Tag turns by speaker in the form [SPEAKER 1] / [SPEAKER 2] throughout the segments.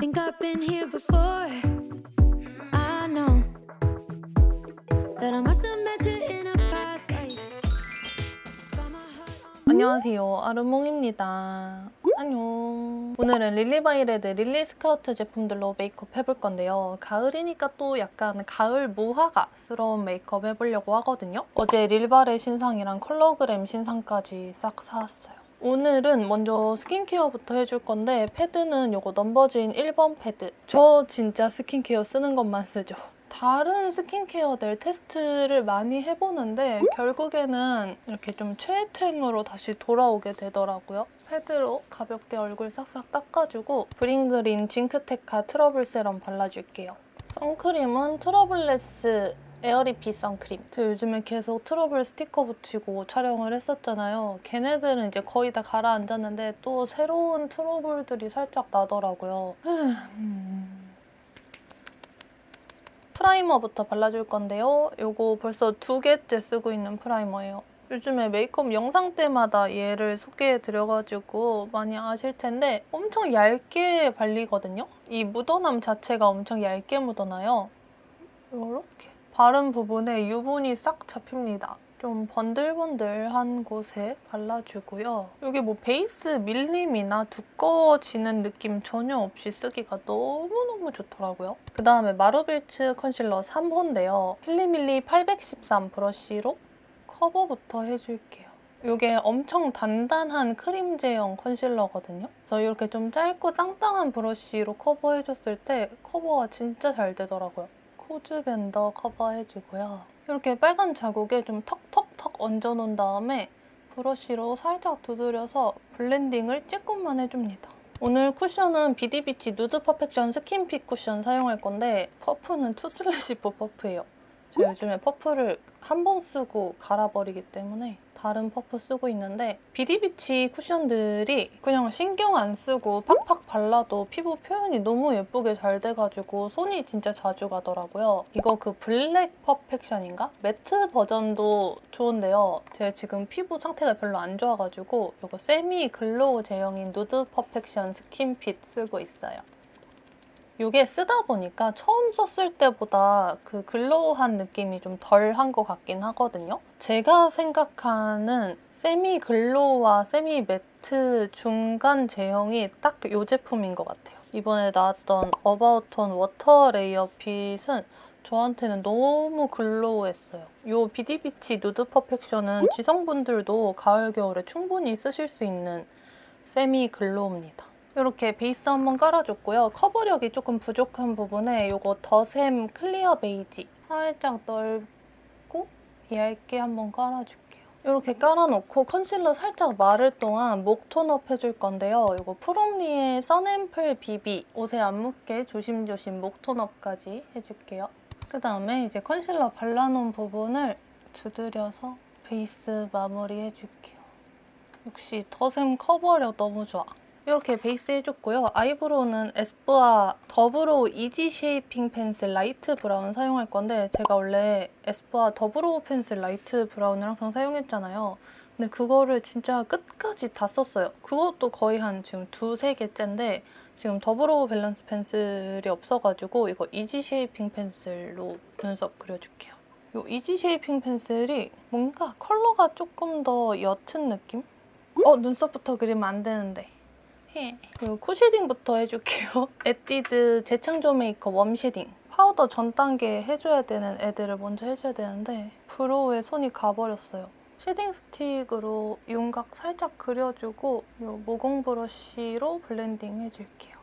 [SPEAKER 1] Think I've been here before. I know that I must have met you in a past life. Got my heart on.
[SPEAKER 2] 안녕하세요. 아르몽입니다. 안녕. 오늘은 릴리바이레드 릴리 스카우트 제품들로 메이크업 해볼 건데요. 가을이니까 또 약간 가을 무화과스러운 메이크업 해보려고 하거든요. 어제 릴바레 신상이랑 컬러그램 신상까지 싹 사왔어요. 오늘은 먼저 스킨케어부터 해줄 건데 패드는 요거 넘버즈인 1번 패드. 저 진짜 스킨케어 쓰는 것만 쓰죠. 다른 스킨케어들 테스트를 많이 해보는데 결국에는 이렇게 좀 최애템으로 다시 돌아오게 되더라고요. 패드로 가볍게 얼굴 싹싹 닦아주고 브링그린 징크테카 트러블 세럼 발라줄게요. 선크림은 트러블레스 에어리피 선크림. 저 요즘에 계속 트러블 스티커 붙이고 촬영을 했었잖아요. 걔네들은 이제 거의 다 가라앉았는데 또 새로운 트러블들이 살짝 나더라고요. 음. 프라이머부터 발라줄 건데요. 이거 벌써 두 개째 쓰고 있는 프라이머예요. 요즘에 메이크업 영상 때마다 얘를 소개해드려가지고 많이 아실 텐데 엄청 얇게 발리거든요. 이 묻어남 자체가 엄청 얇게 묻어나요. 이렇게 바른 부분에 유분이 싹 잡힙니다. 좀 번들번들한 곳에 발라주고요. 여기 뭐 베이스 밀림이나 두꺼워지는 느낌 전혀 없이 쓰기가 너무너무 좋더라고요. 그 다음에 마루빌츠 컨실러 3호인데요. 필리밀리 813 브러쉬로 커버부터 해줄게요. 이게 엄청 단단한 크림 제형 컨실러거든요. 그래서 이렇게 좀 짧고 땅땅한 브러쉬로 커버해줬을 때 커버가 진짜 잘 되더라고요. 코즈 밴더 커버해주고요. 이렇게 빨간 자국에 좀 턱턱턱 얹어놓은 다음에 브러쉬로 살짝 두드려서 블렌딩을 조금만 해줍니다. 오늘 쿠션은 비디비치 누드 퍼펙션 스킨핏 쿠션 사용할 건데 퍼프는 투슬래시포 퍼프예요. 저 요즘에 퍼프를 한 번 쓰고 갈아버리기 때문에 다른 퍼프 쓰고 있는데 비디비치 쿠션들이 그냥 신경 안 쓰고 팍팍 발라도 피부 표현이 너무 예쁘게 잘 돼가지고 손이 진짜 자주 가더라고요. 이거 그 블랙 퍼펙션인가? 매트 버전도 좋은데요. 제가 지금 피부 상태가 별로 안 좋아가지고 이거 세미 글로우 제형인 누드 퍼펙션 스킨핏 쓰고 있어요. 이게 쓰다 보니까 처음 썼을 때보다 그 글로우한 느낌이 좀 덜한 것 같긴 하거든요. 제가 생각하는 세미 글로우와 세미 매트 중간 제형이 딱 이 제품인 것 같아요. 이번에 나왔던 어바웃톤 워터 레이어 핏은 저한테는 너무 글로우했어요. 이 비디비치 누드 퍼펙션은 지성분들도 가을 겨울에 충분히 쓰실 수 있는 세미 글로우입니다. 이렇게 베이스 한번 깔아줬고요. 커버력이 조금 부족한 부분에 이거 더샘 클리어 베이지 살짝 넓고 얇게 한번 깔아줄게요. 이렇게 깔아놓고 컨실러 살짝 마를 동안 목 톤업 해줄 건데요. 이거 프롬리의 선앰플 비비 옷에 안 묻게 조심조심 목 톤업까지 해줄게요. 그 다음에 이제 컨실러 발라놓은 부분을 두드려서 베이스 마무리 해줄게요. 역시 더샘 커버력 너무 좋아. 이렇게 베이스 해줬고요. 아이브로우는 에스쁘아 더브로우 이지 쉐이핑 펜슬 라이트 브라운 사용할 건데 제가 원래 에스쁘아 더브로우 펜슬 라이트 브라운을 항상 사용했잖아요. 근데 그거를 진짜 끝까지 다 썼어요. 그것도 거의 한 지금 두세 개째인데 지금 더브로우 밸런스 펜슬이 없어가지고 이거 이지 쉐이핑 펜슬로 눈썹 그려줄게요. 이 이지 쉐이핑 펜슬이 뭔가 컬러가 조금 더 옅은 느낌? 어 눈썹부터 그리면 안 되는데 그리고 코 쉐딩부터 해줄게요. 에뛰드 재창조 메이크업 웜 쉐딩. 파우더 전 단계 해줘야 되는 애들을 먼저 해줘야 되는데 브로우에 손이 가버렸어요. 쉐딩 스틱으로 윤곽 살짝 그려주고 이 모공 브러쉬로 블렌딩 해줄게요.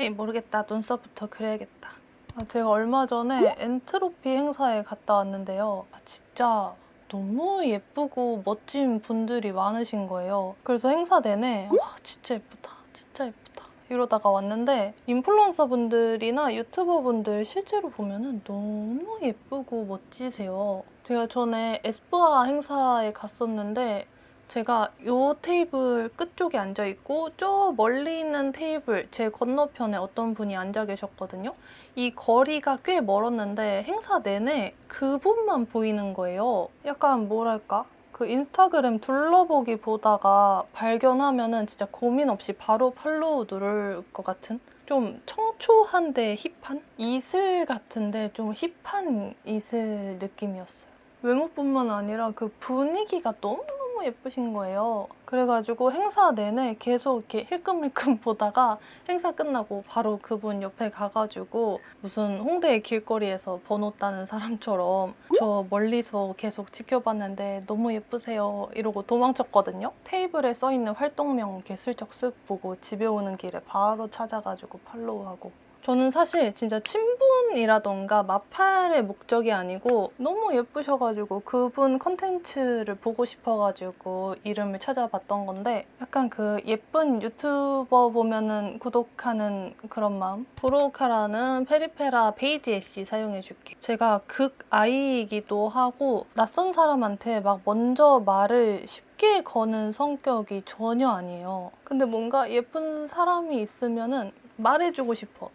[SPEAKER 2] 에이 모르겠다. 눈썹부터 그려야겠다. 아, 제가 얼마 전에 엔트로피 행사에 갔다 왔는데요. 아, 진짜 너무 예쁘고 멋진 분들이 많으신 거예요. 그래서 행사 내내 와 진짜 예쁘다, 진짜 예쁘다 이러다가 왔는데 인플루언서 분들이나 유튜버 분들 실제로 보면은 너무 예쁘고 멋지세요. 제가 전에 에스쁘아 행사에 갔었는데 제가 요 테이블 끝쪽에 앉아 있고 저 멀리 있는 테이블 제 건너편에 어떤 분이 앉아 계셨거든요. 이 거리가 꽤 멀었는데 행사 내내 그분만 보이는 거예요. 약간 뭐랄까? 그 인스타그램 둘러보기 보다가 발견하면은 진짜 고민 없이 바로 팔로우 누를 것 같은 좀 청초한데 힙한 이슬 같은데 좀 힙한 이슬 느낌이었어요. 외모뿐만 아니라 그 분위기가 너무 너무 예쁘신 거예요. 그래가지고 행사 내내 계속 이렇게 힐끔힐끔 보다가 행사 끝나고 바로 그분 옆에 가가지고 무슨 홍대 길거리에서 번호 따는 사람처럼 저 멀리서 계속 지켜봤는데 너무 예쁘세요 이러고 도망쳤거든요. 테이블에 써 있는 활동명 이렇게 슬쩍 쓱 보고 집에 오는 길에 바로 찾아가지고 팔로우하고 저는 사실 진짜 친분이라던가 마팔의 목적이 아니고 너무 예쁘셔가지고 그분 컨텐츠를 보고 싶어가지고 이름을 찾아봤던 건데 약간 그 예쁜 유튜버 보면은 구독하는 그런 마음? 브로카라는 페리페라 베이지 애쉬 사용해줄게. 제가 극 아이이기도 하고 낯선 사람한테 막 먼저 말을 쉽게 거는 성격이 전혀 아니에요. 근데 뭔가 예쁜 사람이 있으면은 말해주고 싶어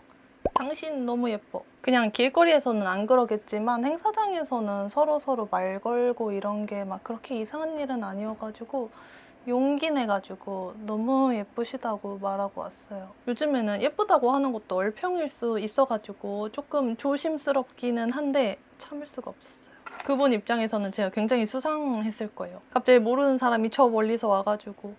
[SPEAKER 2] 당신 너무 예뻐. 그냥 길거리에서는 안 그러겠지만 행사장에서는 서로 서로 말 걸고 이런 게 막 그렇게 이상한 일은 아니어가지고 용기 내가지고 너무 예쁘시다고 말하고 왔어요. 요즘에는 예쁘다고 하는 것도 얼평일 수 있어가지고 조금 조심스럽기는 한데 참을 수가 없었어요. 그분 입장에서는 제가 굉장히 수상했을 거예요. 갑자기 모르는 사람이 저 멀리서 와가지고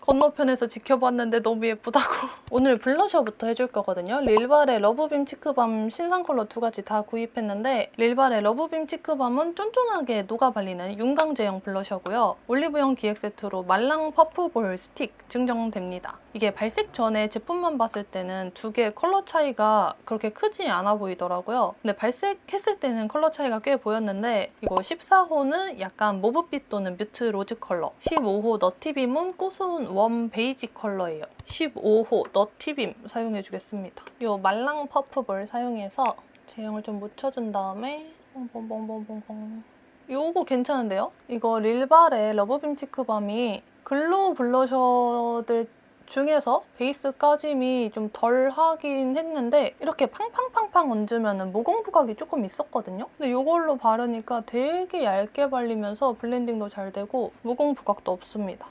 [SPEAKER 2] 건너편에서 지켜봤는데 너무 예쁘다고. 오늘 블러셔부터 해줄 거거든요. 릴발의 러브빔 치크밤 신상 컬러 두 가지 다 구입했는데 릴발의 러브빔 치크밤은 쫀쫀하게 녹아 발리는 윤광 제형 블러셔고요. 올리브영 기획 세트로 말랑 퍼프볼 스틱 증정됩니다. 이게 발색 전에 제품만 봤을 때는 두 개의 컬러 차이가 그렇게 크지 않아 보이더라고요. 근데 발색했을 때는 컬러 차이가 꽤 보였는데 이거 14호는 약간 모브빛 또는 뮤트 로즈 컬러 15호 너티빔은 고소한 웜 베이지 컬러예요. 15호 너티빔 사용해주겠습니다. 이 말랑 퍼프볼 사용해서 제형을 좀 묻혀준 다음에 뽕뽕뽕뽕뽕뽕 요거 괜찮은데요? 이거 릴발의 러브빔 치크밤이 글로우 블러셔들 중에서 베이스 까짐이 좀 덜 하긴 했는데 이렇게 팡팡팡팡 얹으면 모공 부각이 조금 있었거든요. 근데 이걸로 바르니까 되게 얇게 발리면서 블렌딩도 잘 되고 모공 부각도 없습니다.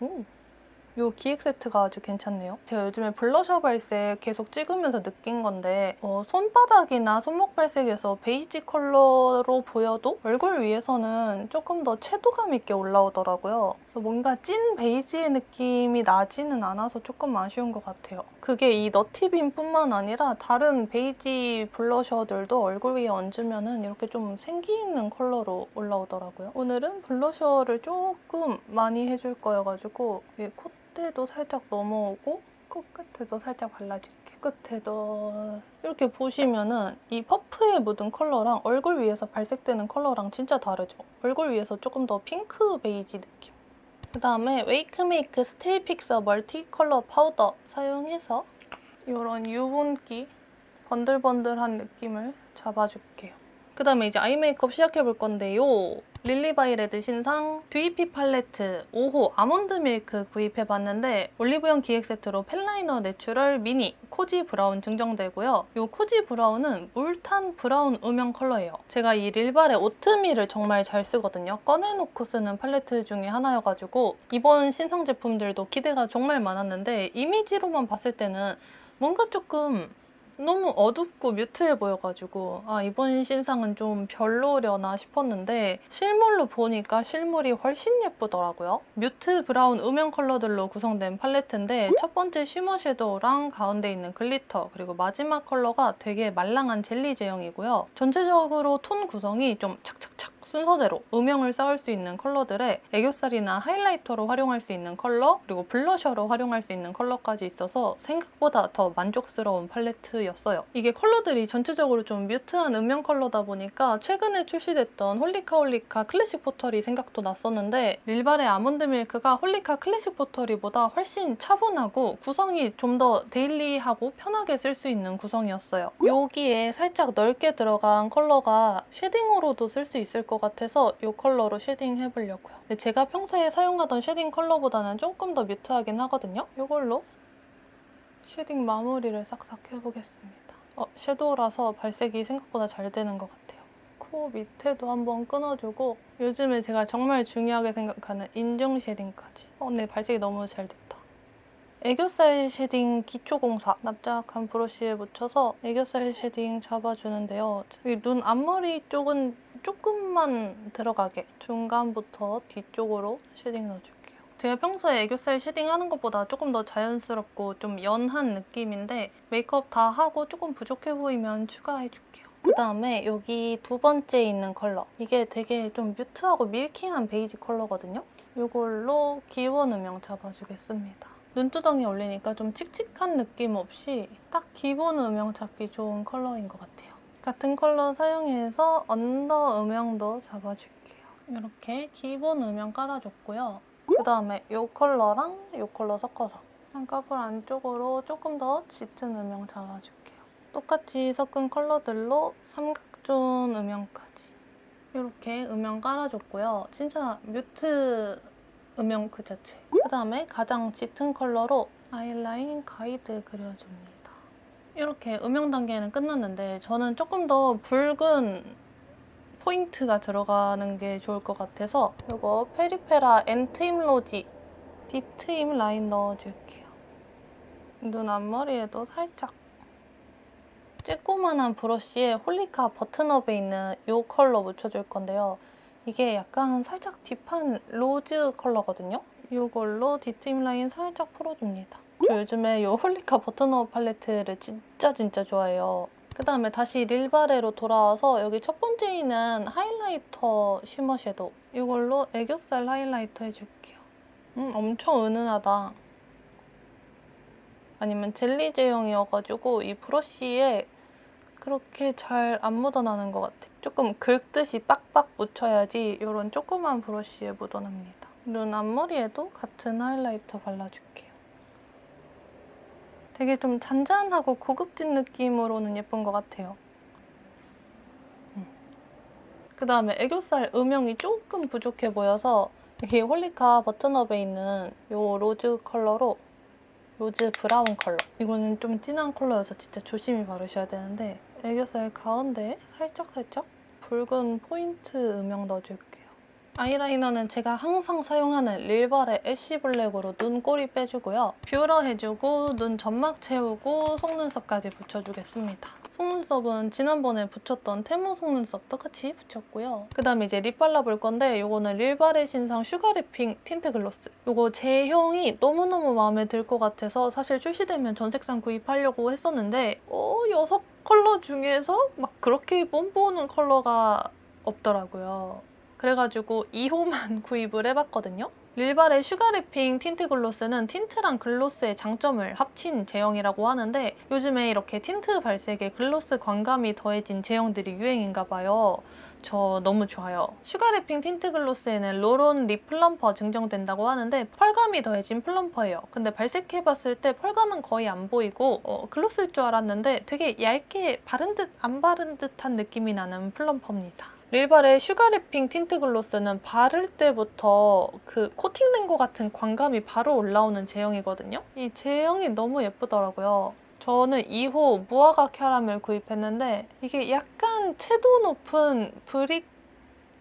[SPEAKER 2] 오. 이 기획 세트가 아주 괜찮네요. 제가 요즘에 블러셔 발색 계속 찍으면서 느낀 건데 어, 손바닥이나 손목 발색에서 베이지 컬러로 보여도 얼굴 위에서는 조금 더 채도감 있게 올라오더라고요. 그래서 뭔가 찐 베이지의 느낌이 나지는 않아서 조금 아쉬운 것 같아요. 그게 이 너티빔뿐만 아니라 다른 베이지 블러셔들도 얼굴 위에 얹으면 이렇게 좀 생기 있는 컬러로 올라오더라고요. 오늘은 블러셔를 조금 많이 해줄 거여가지고 이 콧대도 살짝 넘어오고 코끝에도 살짝 발라줄게. 끝에도 이렇게 보시면은 이 퍼프에 묻은 컬러랑 얼굴 위에서 발색되는 컬러랑 진짜 다르죠? 얼굴 위에서 조금 더 핑크 베이지 느낌. 그 다음에 웨이크메이크 스테이 픽서 멀티 컬러 파우더 사용해서 이런 유분기 번들번들한 느낌을 잡아줄게요. 그 다음에 이제 아이 메이크업 시작해볼 건데요. 릴리바이레드 신상 듀이피 팔레트 5호 아몬드 밀크 구입해봤는데 올리브영 기획 세트로 펜라이너 내추럴 미니 코지 브라운 증정되고요. 이 코지 브라운은 물탄 브라운 음영 컬러예요. 제가 이 릴발의 오트밀을 정말 잘 쓰거든요. 꺼내놓고 쓰는 팔레트 중에 하나여가지고 이번 신상 제품들도 기대가 정말 많았는데 이미지로만 봤을 때는 뭔가 조금 너무 어둡고 뮤트해 보여가지고 아 이번 신상은 좀 별로려나 싶었는데 실물로 보니까 실물이 훨씬 예쁘더라고요. 뮤트 브라운 음영 컬러들로 구성된 팔레트인데 첫 번째 쉬머 섀도우랑 가운데 있는 글리터 그리고 마지막 컬러가 되게 말랑한 젤리 제형이고요. 전체적으로 톤 구성이 좀 착착착 순서대로 음영을 쌓을 수 있는 컬러들에 애교살이나 하이라이터로 활용할 수 있는 컬러 그리고 블러셔로 활용할 수 있는 컬러까지 있어서 생각보다 더 만족스러운 팔레트였어요. 이게 컬러들이 전체적으로 좀 뮤트한 음영 컬러다 보니까 최근에 출시됐던 홀리카 홀리카 클래식 포터리 생각도 났었는데 릴발의 아몬드 밀크가 홀리카 클래식 포터리보다 훨씬 차분하고 구성이 좀 더 데일리하고 편하게 쓸 수 있는 구성이었어요. 여기에 살짝 넓게 들어간 컬러가 쉐딩으로도 쓸 수 있을 것 같아서 이 컬러로 쉐딩 해보려고요. 제가 평소에 사용하던 쉐딩 컬러보다는 조금 더 뮤트하긴 하거든요. 이걸로 쉐딩 마무리를 싹싹 해보겠습니다. 어, 섀도우라서 발색이 생각보다 잘 되는 것 같아요. 코코 밑에도 한번 끊어주고 요즘에 제가 정말 중요하게 생각하는 인중 쉐딩까지. 어, 근데 발색이 너무 잘 됐다. 애교살 쉐딩 기초공사 납작한 브러쉬에 묻혀서 애교살 쉐딩 잡아주는데요. 눈 앞머리 쪽은 조금만 들어가게 중간부터 뒤쪽으로 쉐딩 넣어줄게요. 제가 평소에 애교살 쉐딩하는 것보다 조금 더 자연스럽고 좀 연한 느낌인데 메이크업 다 하고 조금 부족해 보이면 추가해줄게요. 그 다음에 여기 두 번째 있는 컬러 이게 되게 좀 뮤트하고 밀킹한 베이지 컬러거든요. 이걸로 기본 음영 잡아주겠습니다. 눈두덩이 올리니까 좀 칙칙한 느낌 없이 딱 기본 음영 잡기 좋은 컬러인 것 같아요. 같은 컬러 사용해서 언더 음영도 잡아줄게요. 이렇게 기본 음영 깔아줬고요. 그 다음에 이 컬러랑 이 컬러 섞어서 쌍꺼풀 안쪽으로 조금 더 짙은 음영 잡아줄게요. 똑같이 섞은 컬러들로 삼각존 음영까지 이렇게 음영 깔아줬고요. 진짜 뮤트 음영 그 자체. 그 다음에 가장 짙은 컬러로 아이라인 가이드 그려줍니다. 이렇게 음영 단계는 끝났는데 저는 조금 더 붉은 포인트가 들어가는 게 좋을 것 같아서 이거 페리페라 엔트임 로지 디트임 라인 넣어줄게요. 눈 앞머리에도 살짝 쬐꼬만한 브러쉬에 홀리카 버튼업에 있는 이 컬러 묻혀줄 건데요. 이게 약간 살짝 딥한 로즈 컬러거든요. 이걸로 뒤트임 라인 살짝 풀어줍니다. 저 요즘에 이 홀리카 버튼업 팔레트를 진짜 진짜 좋아해요. 그 다음에 다시 릴바레로 돌아와서 여기 첫 번째 있는 하이라이터 쉬머 섀도우 이걸로 애교살 하이라이터 해줄게요. 음, 엄청 은은하다. 아니면 젤리 제형이어가지고 이 브러쉬에 그렇게 잘 안 묻어나는 것 같아. 조금 긁듯이 빡빡 묻혀야지 이런 조그만 브러쉬에 묻어납니다. 눈 앞머리에도 같은 하이라이터 발라줄게요. 되게 좀 잔잔하고 고급진 느낌으로는 예쁜 것 같아요. 그 다음에 애교살 음영이 조금 부족해 보여서 여기 홀리카 버튼업에 있는 이 로즈 컬러로 로즈 브라운 컬러. 이거는 좀 진한 컬러여서 진짜 조심히 바르셔야 되는데 애교살 가운데에 살짝살짝 붉은 포인트 음영 넣어줄게요. 아이라이너는 제가 항상 사용하는 릴발의 애쉬 블랙으로 눈꼬리 빼주고요. 뷰러 해주고 눈 점막 채우고 속눈썹까지 붙여주겠습니다. 속눈썹은 지난번에 붙였던 테모 속눈썹 똑같이 붙였고요. 그 다음에 이제 립 발라볼 건데 이거는 릴발의 신상 슈가래핑 틴트 글로스. 이거 제형이 너무너무 마음에 들 것 같아서 사실 출시되면 전 색상 구입하려고 했었는데 어, 여섯 컬러 중에서 막 그렇게 뽐뿌는 컬러가 없더라고요. 그래가지고 2호만 구입을 해봤거든요. 릴발의 슈가래핑 틴트 글로스는 틴트랑 글로스의 장점을 합친 제형이라고 하는데 요즘에 이렇게 틴트 발색에 글로스 광감이 더해진 제형들이 유행인가 봐요. 저 너무 좋아요. 슈가래핑 틴트 글로스에는 로론 립 플럼퍼 증정된다고 하는데 펄감이 더해진 플럼퍼예요. 근데 발색해봤을 때 펄감은 거의 안 보이고 어, 글로스일 줄 알았는데 되게 얇게 바른 듯 안 바른 듯한 느낌이 나는 플럼퍼입니다. 릴발의 슈가래핑 틴트 글로스는 바를 때부터 그 코팅된 것 같은 광감이 바로 올라오는 제형이거든요. 이 제형이 너무 예쁘더라고요. 저는 2호 무화과 캐러멜 구입했는데 이게 약간 채도 높은 브릭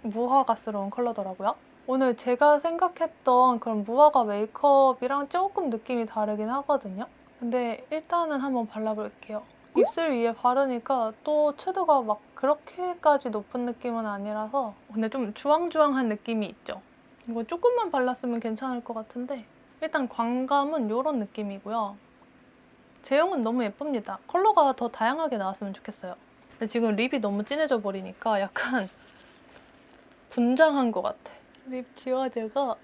[SPEAKER 2] 무화과스러운 컬러더라고요. 오늘 제가 생각했던 그런 무화과 메이크업이랑 조금 느낌이 다르긴 하거든요. 근데 일단은 한번 발라볼게요. 입술 위에 바르니까 또 채도가 막 그렇게까지 높은 느낌은 아니라서 근데 좀 주황주황한 느낌이 있죠. 이거 조금만 발랐으면 괜찮을 것 같은데 일단 광감은 이런 느낌이고요. 제형은 너무 예쁩니다. 컬러가 더 다양하게 나왔으면 좋겠어요. 근데 지금 립이 너무 진해져 버리니까 약간 분장한 것 같아. 립 지워제가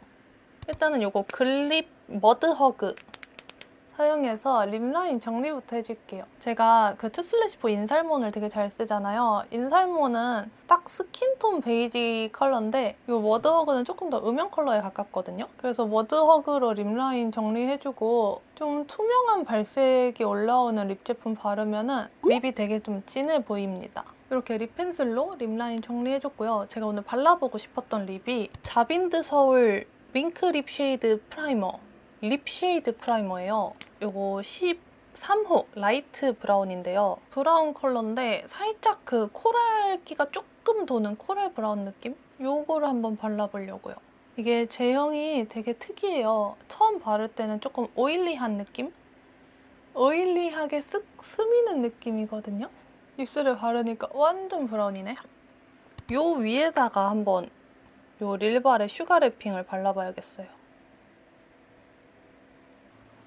[SPEAKER 2] 일단은 이거 글립 머드 허그 사용해서 립라인 정리부터 해줄게요. 제가 그 투슬래시포 인살몬을 되게 잘 쓰잖아요. 인살몬은 딱 스킨톤 베이지 컬러인데 이 워드허그는 조금 더 음영 컬러에 가깝거든요. 그래서 워드허그로 립라인 정리해주고 좀 투명한 발색이 올라오는 립 제품 바르면은 립이 되게 좀 진해 보입니다. 이렇게 립 펜슬로 립라인 정리해줬고요. 제가 오늘 발라보고 싶었던 립이 자빈드 서울 윙크 립 쉐이드 프라이머 립 쉐이드 프라이머예요. 이거 13호 라이트 브라운인데요. 브라운 컬러인데 살짝 그 코랄기가 조금 도는 코랄 브라운 느낌? 요거를 한번 발라보려고요. 이게 제형이 되게 특이해요. 처음 바를 때는 조금 오일리한 느낌? 오일리하게 쓱 스미는 느낌이거든요. 입술에 바르니까 완전 브라운이네. 요 위에다가 한번 요 릴발의 슈가 랩핑을 발라봐야겠어요.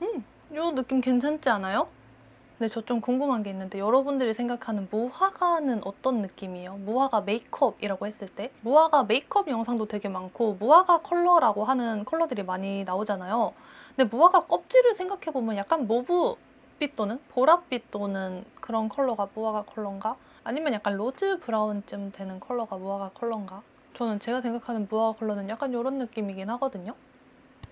[SPEAKER 2] 음, 요 느낌 괜찮지 않아요? 근데 저좀 궁금한 게 있는데 여러분들이 생각하는 무화과는 어떤 느낌이에요? 무화과 메이크업이라고 했을 때 무화과 메이크업 영상도 되게 많고 무화과 컬러라고 하는 컬러들이 많이 나오잖아요. 근데 무화과 껍질을 생각해보면 약간 모브빛 또는 보랏빛 또는 그런 컬러가 무화과 컬러인가? 아니면 약간 로즈 브라운쯤 되는 컬러가 무화과 컬러인가? 저는 제가 생각하는 무화과 컬러는 약간 이런 느낌이긴 하거든요.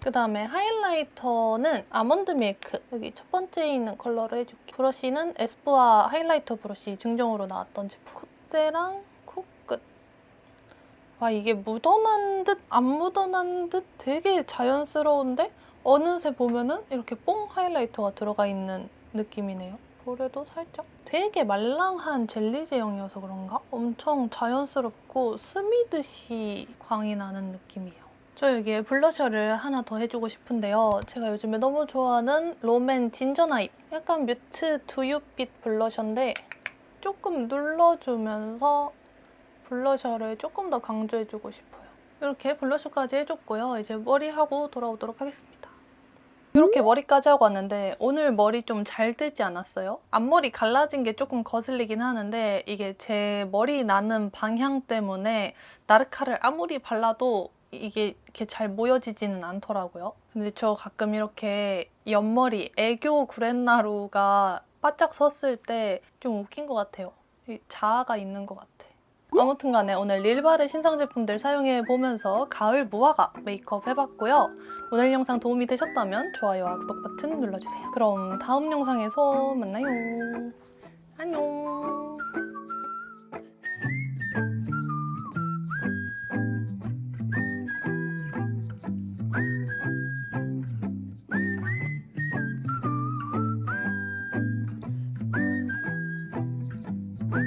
[SPEAKER 2] 그 다음에 하이라이터는 아몬드 밀크. 여기 첫 번째에 있는 컬러를 해줄게. 브러쉬는 에스쁘아 하이라이터 브러쉬 증정으로 나왔던 제품. 콧대랑 코끝. 와 이게 묻어난 듯 안 묻어난 듯 되게 자연스러운데 어느새 보면은 이렇게 뽕 하이라이터가 들어가 있는 느낌이네요. 볼에도 살짝 되게 말랑한 젤리 제형이어서 그런가? 엄청 자연스럽고 스미듯이 광이 나는 느낌이에요 저 여기에 블러셔를 하나 더 해주고 싶은데요. 제가 요즘에 너무 좋아하는 롬앤 진저 나잇 약간 뮤트 두유빛 블러셔인데 조금 눌러주면서 블러셔를 조금 더 강조해주고 싶어요. 이렇게 블러셔까지 해줬고요. 이제 머리하고 돌아오도록 하겠습니다. 이렇게 머리까지 하고 왔는데 오늘 머리 좀 잘 되지 않았어요? 앞머리 갈라진 게 조금 거슬리긴 하는데 이게 제 머리 나는 방향 때문에 나르카를 아무리 발라도 이게 이렇게 잘 모여지지는 않더라고요. 근데 저 가끔 이렇게 옆머리 애교 구렛나루가 바짝 섰을 때 좀 웃긴 것 같아요. 이 자아가 있는 것 같아. 아무튼 간에 오늘 릴발의 신상 제품들 사용해 보면서 가을 무화과 메이크업 해봤고요. 오늘 영상 도움이 되셨다면 좋아요와 구독 버튼 눌러주세요. 그럼 다음 영상에서 만나요. 안녕.